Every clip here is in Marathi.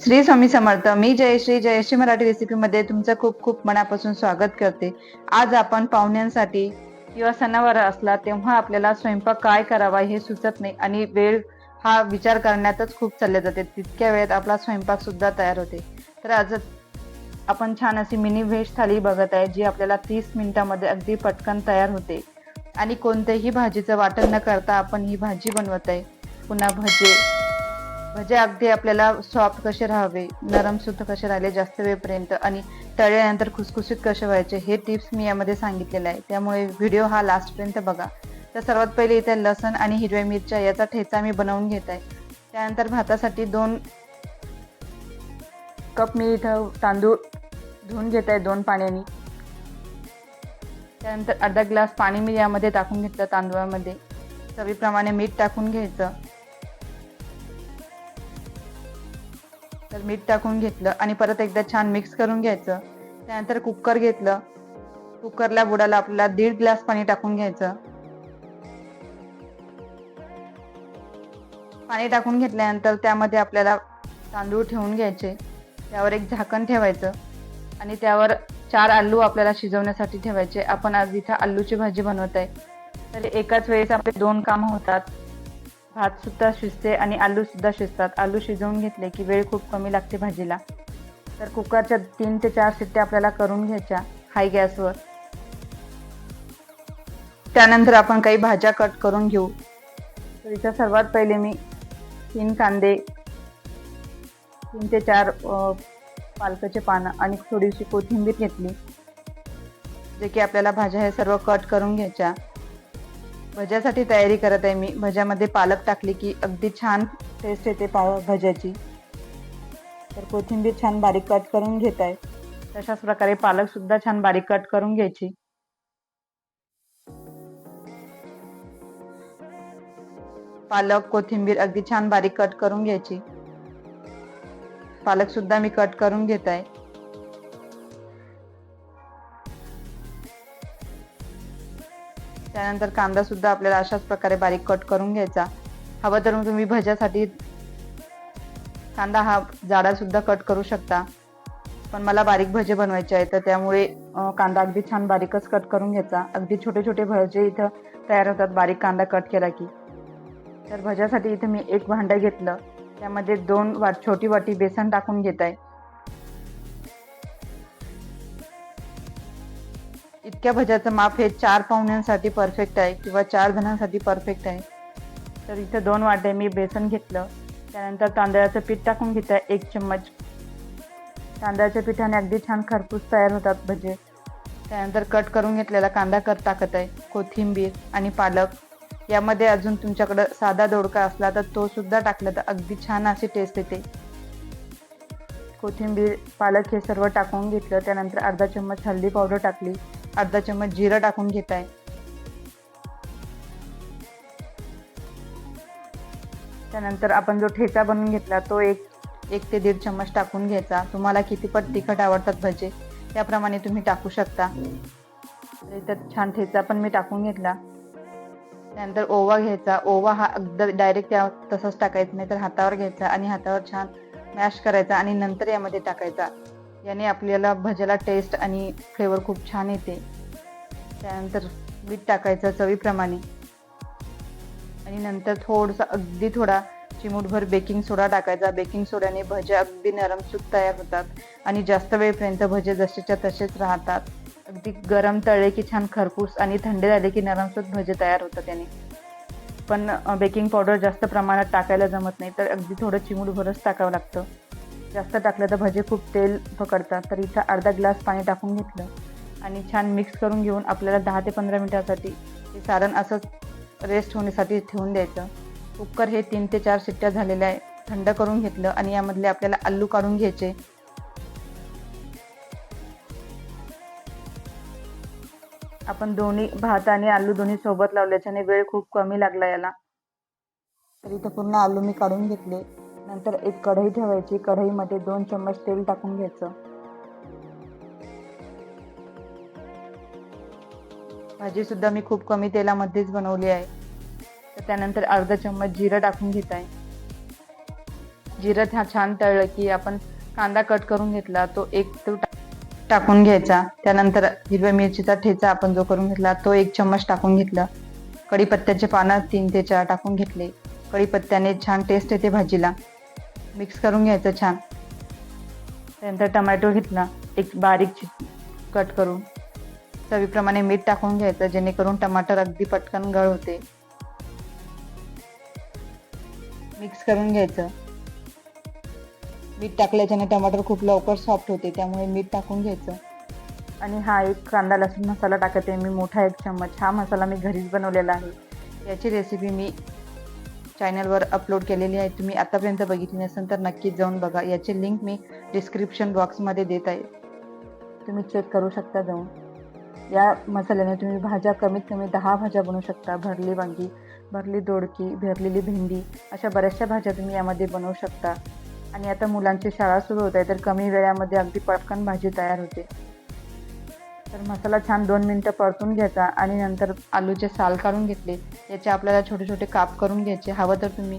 श्री स्वामी समर्थ मी जयश्री जयश्री मराठी रेसिपीमध्ये तुमचं खूप खूप मनापासून स्वागत करते. आज आपण पाहुण्यांसाठी किंवा सणावार असला तेव्हा आपल्याला स्वयंपाक काय करावा हे सुचत नाही आणि वेळ हा विचार करण्यातच खूप चालले जाते. तितक्या वेळेत आपला स्वयंपाक सुद्धा तयार होते. तर आज आपण छान अशी मिनी व्हेज थाली बघत आहे जी आपल्याला तीस मिनिटामध्ये अगदी पटकन तयार होते. आणि कोणत्याही भाजीचं वाटण न करता आपण ही भाजी बनवत आहे. पुन्हा भजे भजे अगदी आपल्याला सॉफ्ट कसे राहावे नरम सुद्धा कसे राहिले जास्त वेळपर्यंत आणि तळल्यानंतर खुसखुशीत कसे व्हायचे हे टिप्स मी यामध्ये सांगितलेले आहे. त्यामुळे व्हिडिओ हा लास्टपर्यंत बघा. तर सर्वात पहिले इथे लसण आणि हिरव्या मिरच्या याचा ठेचा मी बनवून घेत आहे. त्यानंतर भातासाठी दोन कप मी इथं तांदूळ धुवून घेत आहे दोन पाण्याने. त्यानंतर अर्धा ग्लास पाणी मी यामध्ये टाकून घेतलं तांदूळामध्ये. चवीप्रमाणे मीठ टाकून घ्यायचं. तर मीठ टाकून घेतलं आणि परत एकदा छान मिक्स करून घ्यायचं. त्यानंतर कुकर घेतलं. कुकरला बुडाला आपल्याला दीड ग्लास पाणी टाकून घ्यायचं. पाणी टाकून घेतल्यानंतर त्यामध्ये आपल्याला तांदूळ ठेवून घ्यायचे. त्यावर एक झाकण ठेवायचं आणि त्यावर चार आलू आपल्याला शिजवण्यासाठी ठेवायचे. आपण आज इथं आलूची भाजी बनवत आहे तर एकाच वेळेस आपले दोन कामं होतात. भात सुद्धा शिजते आणि आलू सुद्धा शिजतात. आलू शिजवून घेतले की वेळ खूप कमी लागते भाजीला. तर कुकरच्या तीन ते चार शिट्ट्या आपल्याला करून घ्यायच्या हाय गॅसवर. त्यानंतर आपण काही भाज्या कट करून घेऊ. तर इथं सर्वात पहिले मी तीन कांदे तीन ते चार पालकाचे पानं आणि थोडीशी कोथिंबीर घेतली. जे की आपल्याला भाज्या हे सर्व कट करून घ्यायच्या. भज्यासाठी तयारी करत आहे मी. भज्यामध्ये पालक टाकली की अगदी छान टेस्ट येते पाव भज्याची. तर कोथिंबीर छान बारीक कट करून घेत आहे. तशाच प्रकारे पालक सुद्धा छान बारीक कट करून घ्यायची. पालक कोथिंबीर अगदी छान बारीक कट करून घ्यायची. पालक सुद्धा मी कट करून घेत आहे. त्यानंतर कांदा सुद्धा आपल्याला अशाच प्रकारे बारीक कट करून घ्यायचा. हवं तर मग तुम्ही भज्यासाठी कांदा हा जाडा सुद्धा कट करू शकता. पण मला बारीक भजे बनवायचे आहे तर त्यामुळे कांदा अगदी छान बारीकच कट करून घ्यायचा. अगदी छोटे छोटे भजे इथं तयार होतात बारीक कांदा कट केला की. तर भज्यासाठी इथं मी एक भांडं घेतलं. त्यामध्ये दोन वाट छोटी वाटी बेसन टाकून घेत आहे. इतक्या भज्याचं माप हे चार पाहुण्यांसाठी परफेक्ट आहे किंवा चार जणांसाठी परफेक्ट आहे. तर इथं दोन वाटे मी बेसन घेतलं. त्यानंतर तांदळाचं पीठ टाकून घेत आहे एक चम्मच. तांदळाच्या पिठाने अगदी छान खरपूस तयार होतात भजे. त्यानंतर कट करून घेतलेला कांदा कट टाकत आहे कोथिंबीर आणि पालक. यामध्ये अजून तुमच्याकडं साधा दोडका असला तर तो सुद्धा टाकला तर अगदी छान अशी टेस्ट येते. कोथिंबीर पालक हे सर्व टाकून घेतलं. त्यानंतर अर्धा चम्मच हळदी पावडर टाकली. अर्धा चम्मच जिरं टाकून घेत आहे त्यानंतर आपण जो ठेचा बनवून घेतला तो एक एक ते दीड चम्मच टाकून घ्यायचा. तुम्हाला किती पट तिखट आवडतात भजे त्याप्रमाणे तुम्ही टाकू शकता. तर छान ठेचा पण मी टाकून घेतला. त्यानंतर ओवा घ्यायचा. ओवा हा अगदी डायरेक्ट त्या तसंच टाकायचं नाही तर हातावर घ्यायचा आणि हातावर छान मॅश करायचा आणि नंतर यामध्ये टाकायचा. याने आपल्याला भज्याला टेस्ट आणि फ्लेवर खूप छान येते. त्यानंतर मीठ टाकायचं चवीप्रमाणे. आणि नंतर थोडंसं अगदी थोडा चिमूटभर बेकिंग सोडा टाकायचा. बेकिंग सोड्याने भजे अगदी नरमसूत तयार होतात. आणि जास्त वेळपर्यंत भजे जसेच्या तसेच राहतात. अगदी गरम तळले की छान खरपूस आणि थंड झाले की नरमसूत भजे तयार होतात त्याने पण बेकिंग पावडर जास्त प्रमाणात टाकायला जमत नाही तर अगदी थोडं चिमूटभरच टाकावं लागतं. जास्त टाकलं तर भजे खूप तेल पकडतात. तर इथं अर्धा ग्लास पाणी टाकून घेतलं आणि छान मिक्स करून घेऊन आपल्याला दहा ते पंधरा मिनटासाठी हे सारण असंच रेस्ट होण्यासाठी ठेवून द्यायचं. कुकर हे तीन ते चार शिट्ट्या झालेल्या आहे. थंड करून घेतलं आणि यामधले आपल्याला आलू काढून घ्यायचे. आपण दोन्ही भात आणि आलू दोन्ही सोबत लावल्याच्याने वेळ खूप कमी लागला याला. तर इथं पूर्ण आलू मी काढून घेतले. नंतर एक कढई ठेवायची. कढईमध्ये दोन चम्मच तेल टाकून घ्यायचं. भाजी सुद्धा मी खूप कमी तेलामध्येच बनवली आहे. तर त्यानंतर अर्धा चम्मच जिरं टाकून घेत आहे. जिरं छा- छान तळलं की आपण कांदा कट करून घेतला तो एक तो टाकून घ्यायचा. त्यानंतर हिरव्या मिरचीचा ठेचा आपण जो करून घेतला तो एक चम्मच टाकून घेतला. कढीपत्त्याचे पानं तीन ते चार टाकून घेतले. कढीपत्त्याने छान टेस्ट येते भाजीला. मिक्स करून घ्यायचं छान. त्यानंतर टमॅटो घेतला एक बारीक कट करून. चवीप्रमाणे मीठ टाकून घ्यायचं जेणेकरून टमाटर अगदी पटकन गळ होते. मिक्स करून घ्यायचं. मीठ टाकल्याच्याने टमाटर खूप लवकर सॉफ्ट होते त्यामुळे मीठ टाकून घ्यायचं. आणि हा एक कांदा लसूण मसाला टाकत आहे मी मोठा एक चम्मच. हा मसाला मी घरीच बनवलेला आहे. याची रेसिपी मी चॅनलवर अपलोड केलेली आहे. तुम्ही आतापर्यंत बघितली नसेल तर नक्कीच जाऊन बघा. याची लिंक मी डिस्क्रिप्शन बॉक्समध्ये देत आहे. तुम्ही चेक करू शकता जाऊन. या मसाल्याने तुम्ही भाज्या कमीत कमी दहा भाज्या बनवू शकता. भरली वांगी भरली दोडकी भरलेली भेंडी अशा बऱ्याचशा भाज्या तुम्ही यामध्ये बनवू शकता. आणि आता मुलांची शाळा सुरू होत आहे तर कमी वेळामध्ये अगदी पटकन भाजी तयार होते. तर मसाला छान दोन मिनटं परतून घ्यायचा आणि नंतर आलूचे साल काढून घेतले. याचे आपल्याला छोटे छोटे काप करून घ्यायचे. हवं तर तुम्ही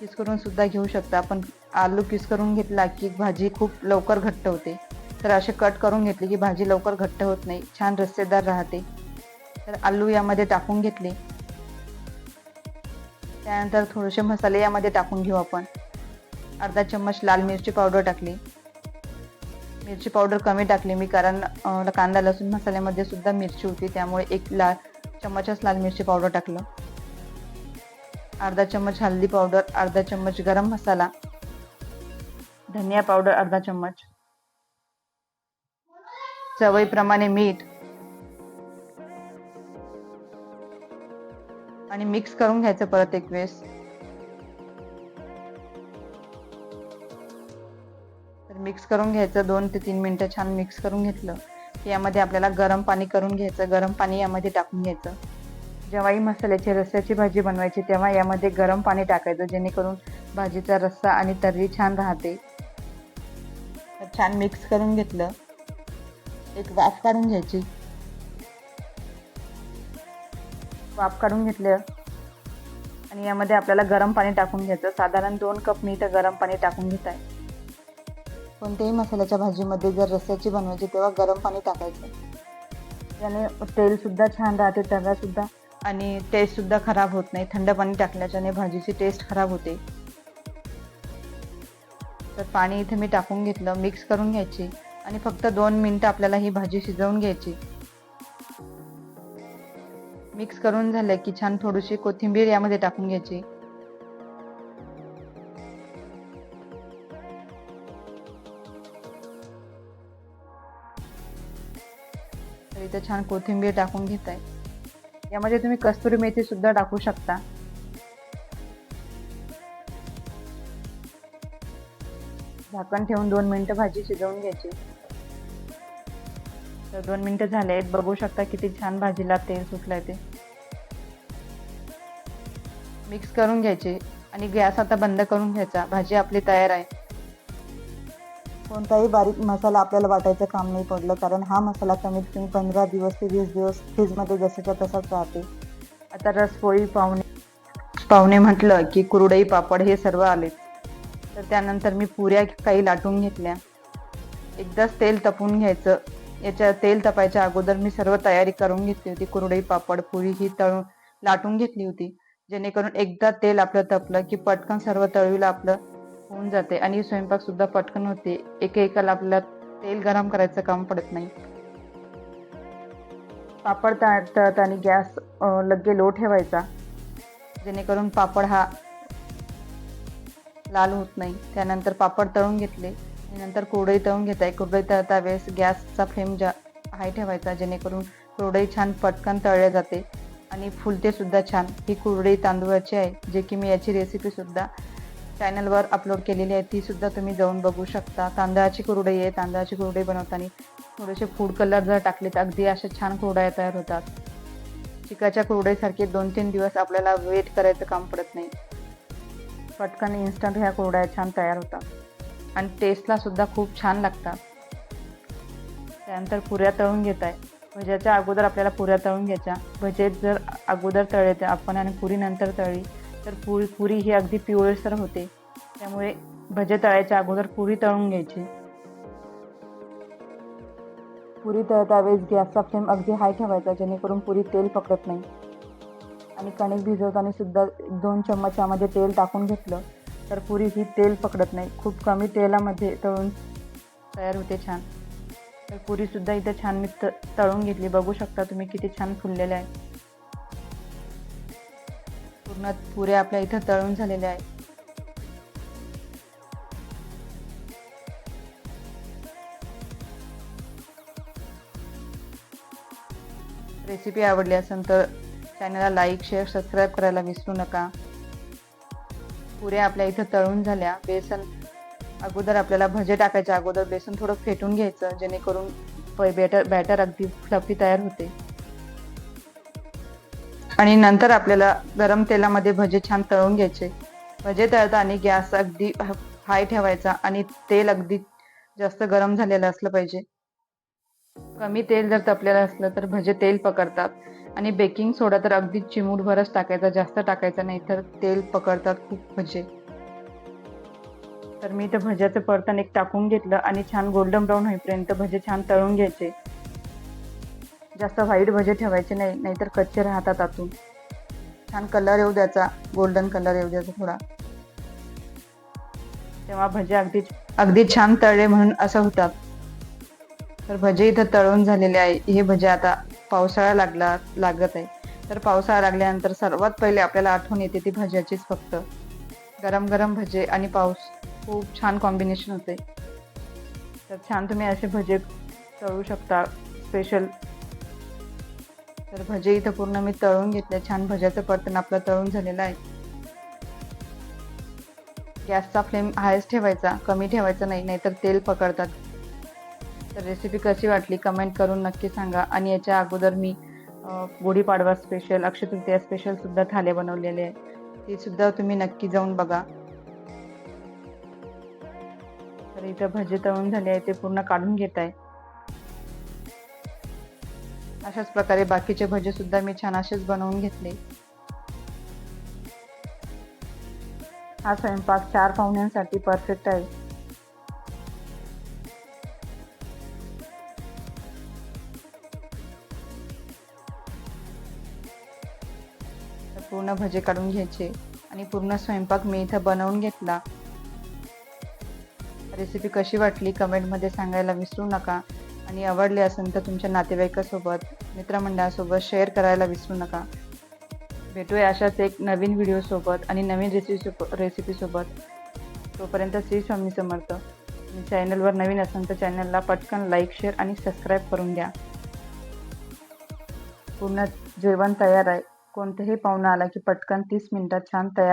किस करून सुद्धा घेऊ शकता. पण आलू किस करून घेतला की भाजी खूप लवकर घट्ट होते. तर असे कट करून घेतले की भाजी लवकर घट्ट होत नाही. छान रस्सेदार राहते. तर आलू यामध्ये टाकून घेतले. त्यानंतर थोडेसे मसाले यामध्ये टाकून घेऊ आपण. अर्धा चम्मच लाल मिरची पावडर टाकली. मिरची पावडर कमी टाकली मी कारण कांदा लसूण मसाल्यामध्ये सुद्धा मिरची होती त्यामुळे एक लाल चम्मचच लाल मिरची पावडर टाकलं. अर्धा चम्मच हल्दी पावडर अर्धा चम्मच गरम मसाला धनिया पावडर अर्धा चम्मच. चवईप्रमाणे मीठ. आणि मिक्स करून घ्यायचं परत एक वेळेस. तर मिक्स करून घ्यायचं. दोन ते तीन मिनटं छान मिक्स करून घेतलं की यामध्ये आपल्याला गरम पाणी करून घ्यायचं. गरम पाणी यामध्ये टाकून घ्यायचं. जेव्हाही मसाल्याची रस्स्याची भाजी बनवायची तेव्हा यामध्ये गरम पाणी टाकायचं जेणेकरून भाजीचा रस्सा आणि तर्री छान राहते. तर छान मिक्स करून घेतलं. एक वाफ काढून घ्यायची. वाफ काढून घेतलं. आणि यामध्ये आपल्याला गरम पाणी टाकून घ्यायचं. साधारण दोन कप मी इथं गरम पाणी टाकून घेत आहे कोणत्याही मसाल्याच्या भाजीमध्ये जर रस्स्याची बनवायची तेव्हा गरम पाणी टाकायचं. त्याने तेलसुद्धा छान राहते तव्यासुद्धा आणि टेस्टसुद्धा खराब होत नाही. थंड पाणी टाकल्याच्याने भाजीची टेस्ट खराब होते. तर पाणी इथे मी टाकून घेतलं मिक्स करून घ्यायची आणि फक्त दोन मिनटं आपल्याला ही भाजी शिजवून घ्यायची. मिक्स करून झालं की छान थोडीशी कोथिंबीर यामध्ये टाकून घ्यायची. इथे छान कोथिंबीर टाकून घेत आहे यामध्ये तुम्ही कस्तुरी मेथी सुद्धा टाकू शकता. झाकण ठेवून दोन मिनटं भाजी शिजवून घ्यायची. तर दोन मिनटं झाले आहेत. बघू शकता किती छान भाजीला तेल सुटलंय ते. मिक्स करून घ्यायचे. आणि गॅस आता बंद करून घ्यायचा. भाजी आपली तयार आहे. कोणताही बारीक मसाला आपल्याला वाटायचं काम नाही पडलं कारण हा मसाला कमीत कमी पंधरा दिवस ते वीस दिवस फ्रीजमध्ये जसंच्या तसाच राहते. आता रसपोळी पाहुणे पाहुणे म्हटलं की कुरडई पापड हे सर्व आले. तर त्यानंतर मी पुऱ्या काही लाटून घेतल्या. एकदाच तेल तपून घ्यायचं. याच्या तेल तपायच्या अगोदर मी सर्व तयारी करून घेतली होती. कुरडई पापड पुरी ही तळून लाटून घेतली होती. जेणेकरून एकदा तेल आपलं तपलं की पटकन सर्व तळवीला आपलं होऊन जाते आणि स्वयंपाक सुद्धा पटकन होते. एका एकाला आपल्याला तेल गरम करायचं काम पडत नाही. पापड तळतात तळताना गॅस लगे लो ठेवायचा. जेणेकरून पापड हा लाल होत नाही. त्यानंतर पापड तळून घेतले. आणि नंतर कुरडई तळून घेत. आहे कुरडई तळता वेळेस गॅसचा फ्लेम जा हाय ठेवायचा जेणेकरून कुरडई छान पटकन तळल्या जाते. आणि फुलते सुद्धा छान. ही कुरडई तांदूळाची आहे. जे की मी याची रेसिपी सुद्धा चॅनलवर अपलोड केलेली आहे ती सुद्धा तुम्ही जाऊन बघू शकता. तांदळाची कुरडई आहे तांदळाची कुरडई बनवताना थोडेसे फूड कलर जर टाकले तर अगदी अशा छान कुरडया तयार होतात. चिकाच्या कुरडईसारखे दोन तीन दिवस आपल्याला वेट करायचं काम पडत नाही. पटकन इन्स्टंट ह्या कुरड्या छान तयार होतात. आणि टेस्टला सुद्धा खूप छान लागतात. त्यानंतर पुऱ्या तळून घेत आहे भज्याच्या अगोदर आपल्याला पुऱ्या तळून घ्यायच्या. भजे जर अगोदर तळले तर आपण आणि पुरी नंतर तळली तर पुरी पुरी ही अगदी पिवळसर होते. त्यामुळे भजे तळायच्या अगोदर पुरी तळून घ्यायची. पुरी तळता वेळेस गॅसचा फ्लेम अगदी हाय ठेवायचा जेणेकरून पुरी तेल पकडत नाही. आणि कणिक भिजवताना सुद्धा दोन चम्मच यामध्ये तेल टाकून घेतलं तर पुरी ही तेल पकडत नाही. खूप कमी तेलामध्ये तळून तयार होते छान. तर पुरीसुद्धा इथं छान मी त तळून घेतली. बघू शकता तुम्ही किती छान फुललेलं आहे. पूर्ण पुऱ्या आपल्या इथं तळून झालेल्या आहेत. रेसिपी आवडली असेल तर चॅनलला लाईक शेअर सबस्क्राईब करायला विसरू नका. पुऱ्या आपल्या इथं तळून झाल्या. बेसन अगोदर आपल्याला भजे टाकायच्या अगोदर बेसन थोडं फेटून घ्यायचं जेणेकरून बॅटर बॅटर अगदी फ्लफी तयार होते. आणि नंतर आपल्याला गरम तेलामध्ये भजे छान तळून घ्यायचे. भजे तळताना गॅस अगदी हाय ठेवायचा आणि तेल अगदी जास्त गरम झालेलं असलं पाहिजे. कमी तेल जर तपलेलं असलं तर भजे तेल पकडतात. आणि बेकिंग सोडा तर अगदी चिमूटभरच टाकायचा जास्त टाकायचा नाही तर तेल पकडतात खूप भजे. तर मी तर भज्याचं परतण एक टाकून घेतलं आणि छान गोल्डन ब्राऊन होईपर्यंत भजे छान तळून घ्यायचे. जास्त व्हाईट भजे ठेवायचे नाही नाहीतर कच्चे राहतात आतून. छान कलर येऊ द्यायचा गोल्डन कलर येऊ द्यायचा थोडा. तेव्हा भजे अगदी अगदी छान तळले म्हणून असं होतात. तर भजे इथं तळून झालेले आहे. हे भजे आता पावसाळा लागला लागत आहे. तर पावसाळा लागल्यानंतर सर्वात पहिले आपल्याला आठवण येते ती भज्याचीच फक्त. गरम गरम भजे आणि पाऊस. खूप छान कॉम्बिनेशन होते. तर छान तुम्ही असे भजे तळू शकता. स्पेशल तर भजे इथं पूर्ण मी तळून घेतले. छान भज्याचं परतन आपलं तळून झालेलं आहे. गॅसचा फ्लेम हायच ठेवायचा कमी ठेवायचा नाही नाहीतर तेल पकडतात. तर रेसिपी कशी वाटली कमेंट करून नक्की सांगा. आणि याच्या अगोदर मी गुढीपाडवा स्पेशल अक्षय तृतीया स्पेशल सुद्धा थाले बनवलेले आहे. ते सुद्धा तुम्ही नक्की जाऊन बघा. तर इथं भजे तळून झाले आहे ते पूर्ण काढून घेत आहे. अशाच प्रकारे बाकीचे भजे सुद्धा मी छान असेच बनवून घेतले. हा स्वयंपाक चार पाहुण्यांसाठी परफेक्ट आहे. पूर्ण भजे काढून घ्यायचे आणि पूर्ण स्वयंपाक मी इथं बनवून घेतला. रेसिपी कशी वाटली कमेंटमध्ये सांगायला विसरू नका. आणि आवडले असेल तर तुमच्या नातेवाईकासोबत मित्रमंडळासोबत शेअर करायला विसरू नका. भेटूया अशाच एक नवीन व्हिडिओसोबत आणि नवीन रेसिपी रेसिपीसोबत तोपर्यंत श्री स्वामी समर्थ. आणि चॅनलवर नवीन असेल तर चॅनलला पटकन लाईक शेअर आणि सबस्क्राईब करून द्या पूर्ण जेवण तयार आहे. कोणतेही पाहुणा आला की पटकन तीस मिनटात छान तयार